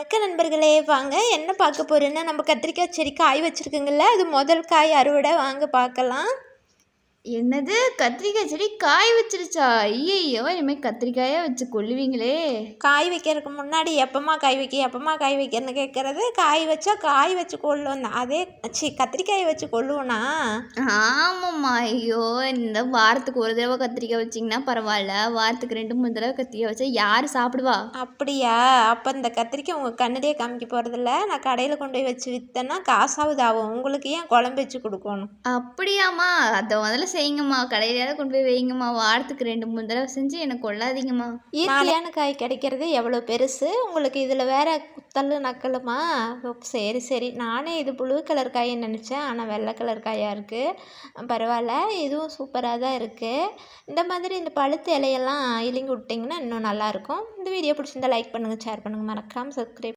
வணக்கம் நண்பர்களே. வாங்க என்ன பார்க்க போகிறேன்னா நம்ம கத்திரிக்காய் செடி காய் வச்சுருக்குங்கள்ல அது முதல் காய் அறுவடை. வாங்க பார்க்கலாம். என்னது? கத்திரிக்காய் செடி காய் வச்சிருச்சா? ஐயையோ இனிமேல் கத்திரிக்காயாக வச்சு கொல்லுவீங்களே. காய் வைக்கிறதுக்கு முன்னாடி எப்பமா காய் வைக்க எப்பமா காய் வைக்கிறன்னு கேட்குறது? காய் வச்சா காய் வச்சு கொள்ளுவோம் அதே சி கத்திரிக்காய் வச்சு கொள்ளுவோனா ஆமாம்மா ஐயோ இந்த வாரத்துக்கு ஒரு தடவை கத்திரிக்காய் வச்சிங்கன்னா பரவாயில்ல. வாரத்துக்கு ரெண்டு மூணு தடவை கத்திரிக்காய் வச்சா யார் சாப்பிடுவா? அப்படியா? அப்போ இந்த கத்திரிக்காய் உங்கள் கண்ணிலே காமிக்க போகிறதில்ல நான் கடையில் கொண்டு போய் வச்சு விற்றேன்னா காசாவது ஆகும். உங்களுக்கு ஏன் குழம்பு வச்சு கொடுக்கணும்? அப்படியாம்மா அதை முதல்ல செய்யுங்கம்மா. கடையிலாவது கொண்டு போய் வைங்கம்மா வாரத்துக்கு ரெண்டு மூணு தடவை செஞ்சு எனக்கு கொள்ளாதீங்கம்மா. இயற்கையான காய் கிடைக்கிறது எவ்வளோ பெருசு? உங்களுக்கு இதில் வேற குத்தல் நக்கலுமா? ஓ, சரி சரி. நானே இது ப்ளூ கலர் காயின்னு நினச்சேன். ஆனால் வெள்ளை கலர் காயாக இருக்குது பரவாயில்ல. இதுவும் சூப்பராக தான் இருக்குது இந்த மாதிரி இந்த பழுத்து இலையெல்லாம் இலிங்கி விட்டிங்கன்னா இன்னும் நல்லாயிருக்கும் இந்த வீடியோ பிடிச்சிருந்தா லைக் பண்ணுங்கள் ஷேர் பண்ணுங்கள் மறக்காமல் சப்ஸ்கிரைப்